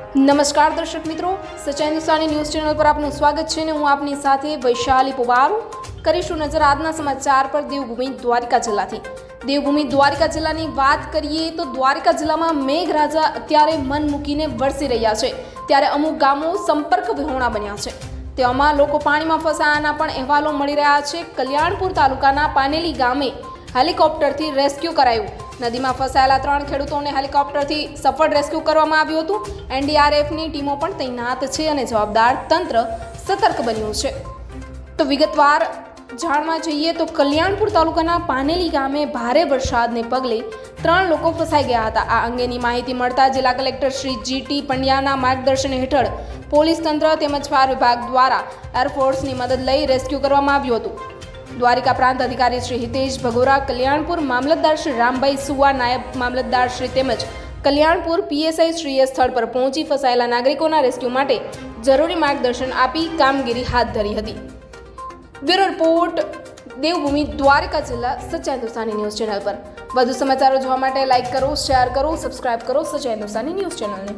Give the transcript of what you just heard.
નમસ્કાર દર્શક મિત્રો સચ્ચાઈ હિન્દુસ્તાની ન્યૂઝ ચેનલ પર આપનું સ્વાગત છે અને હું આપની સાથે વૈશાલી પવાર કરીશું નજર આજના સમાચાર પર દેવભૂમિ દ્વારિકા જિલ્લાથી. દેવભૂમિ દ્વારિકા જિલ્લાની વાત કરીએ તો દ્વારિકા જિલ્લામાં મેઘરાજા અત્યારે મન મૂકીને વરસી રહ્યા છે. ત્યારે અમુક ગામો સંપર્ક વિહોણા બન્યા છે. તેમાં લોકો પાણીમાં ફસાયાના પણ અહેવાલો મળી રહ્યા છે. કલ્યાણપુર તાલુકાના પાનેલી ગામે હેલિકોપ્ટરથી રેસ્ક્યુ કરાયું. નદીમાં ફસાયેલા ત્રણ ખેડૂતોને હેલિકોપ્ટરથી સફળ રેસ્ક્યુ કરવામાં આવ્યું હતું. એનડીઆરએફની ટીમો પણ તૈનાત છે અને જવાબદાર તંત્ર સતર્ક બન્યું છે. તો વિગતવાર જાણવા જઈએ તો કલ્યાણપુર તાલુકાના પાનેલી ગામે ભારે વરસાદને પગલે ત્રણ લોકો ફસાઈ ગયા હતા. આ અંગેની માહિતી મળતા જિલ્લા કલેક્ટર શ્રી જીટી પંડ્યાના માર્ગદર્શન હેઠળ પોલીસ તંત્ર તેમજ ફાયર વિભાગ દ્વારા એરફોર્સની મદદ લઈ રેસ્ક્યુ કરવામાં આવ્યું હતું. દ્વારિકા પ્રાંત અધિકારી શ્રી હિતેશ ભગોરા, કલ્યાણપુર મામલતદાર શ્રી રામભાઈ સુવા, નાયબ મામલતદાર શ્રી તેમજ કલ્યાણપુર પીએસઆઈ શ્રીએ સ્થળ પર પહોંચી ફસાયેલા નાગરિકોના રેસ્ક્યુ માટે જરૂરી માર્ગદર્શન આપી કામગીરી હાથ ધરી હતી. બ્યુરો રિપોર્ટ, દેવભૂમિ, દ્વારકા જિલ્લા સચ્ચા હિન્દુસ્તાની ન્યૂઝ ચેનલ પર. વધુ સમાચારો જોવા માટે લાઇક કરો, શેર કરો, સબસ્ક્રાઇબ કરો સચ્ચા હિન્દુસ્તાની ન્યૂઝ ચેનલને.